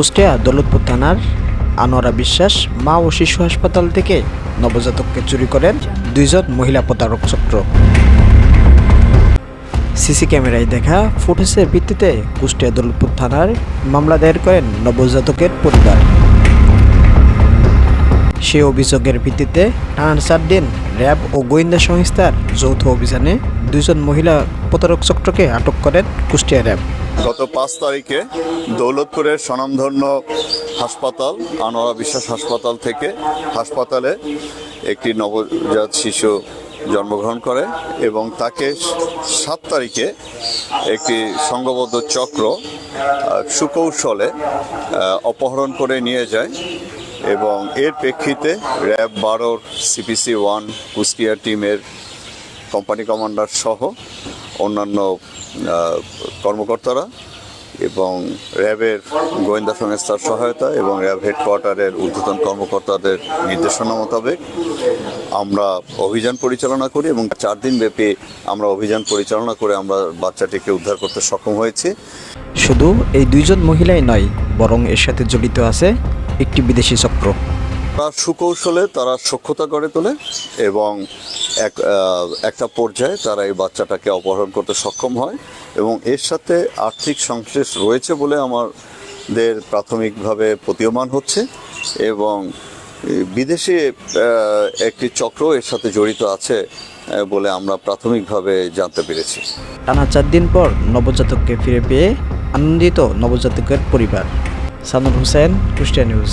কুষ্টিয়া, দৌলতপুর থানার আনোয়ারা বিশ্বাস মা ও শিশু হাসপাতাল থেকে নবজাতককে চুরি করেন দুইজন মহিলা প্রতারক চক্র। সিসি ক্যামেরায় দেখা ফুটেজের ভিত্তিতে কুষ্টিয়া, দৌলতপুর থানার মামলা দায়ের করেন নবজাতকের পরিবার। সে অভিযোগের ভিত্তিতে টানা চার দিন র্যাব ও গোয়েন্দা সংস্থার যৌথ অভিযানে দুইজন মহিলা প্রতারক চক্রকে আটক করেন কুষ্টিয়া র্যাব। গত পাঁচ তারিখে দৌলতপুরের স্বনামধন্য হাসপাতাল, আনোয়ারা বিশ্বাস হাসপাতাল থেকে হাসপাতালে একটি নবজাত শিশু জন্মগ্রহণ করে এবং তাকে সাত তারিখে একটি সংঘবদ্ধ চক্র সুকৌশলে অপহরণ করে নিয়ে যায় এবং এর প্রেক্ষিতে র্যাব বারোর সিপিসি ওয়ান কুষ্টিয়া টিমের কোম্পানি কমান্ডার সহ অন্যান্য কর্মকর্তারা এবং র্যাবের গোয়েন্দা সংস্থার সহায়তা এবং র্যাব হেডকোয়ার্টারের ঊর্ধ্বতন কর্মকর্তাদের নির্দেশনা মোতাবেক আমরা অভিযান পরিচালনা করি এবং চার দিন ব্যাপী আমরা অভিযান পরিচালনা করে আমরা বাচ্চাটিকে উদ্ধার করতে সক্ষম হয়েছি। শুধু এই দুইজন মহিলাই নয়, বরং এর সাথে জড়িত আছে একটি বিদেশি চক্র। তারা সুকৌশলে তারা সক্ষতা গড়ে তোলে এবং এক একটা পর্যায়ে তারা এই বাচ্চাটাকে অপহরণ করতে সক্ষম হয় এবং এর সাথে আর্থিক সংশ্লেষ রয়েছে বলে আমাদের প্রাথমিকভাবে প্রতীয়মান হচ্ছে এবং বিদেশে একটি চক্র এর সাথে জড়িত আছে বলে আমরা প্রাথমিকভাবে জানতে পেরেছি। টানা চার দিন পর নবজাতককে ফিরে পেয়ে আনন্দিত নবজাতকের পরিবার। সানুর হোসেন কুষ্টিয়া নিউজ।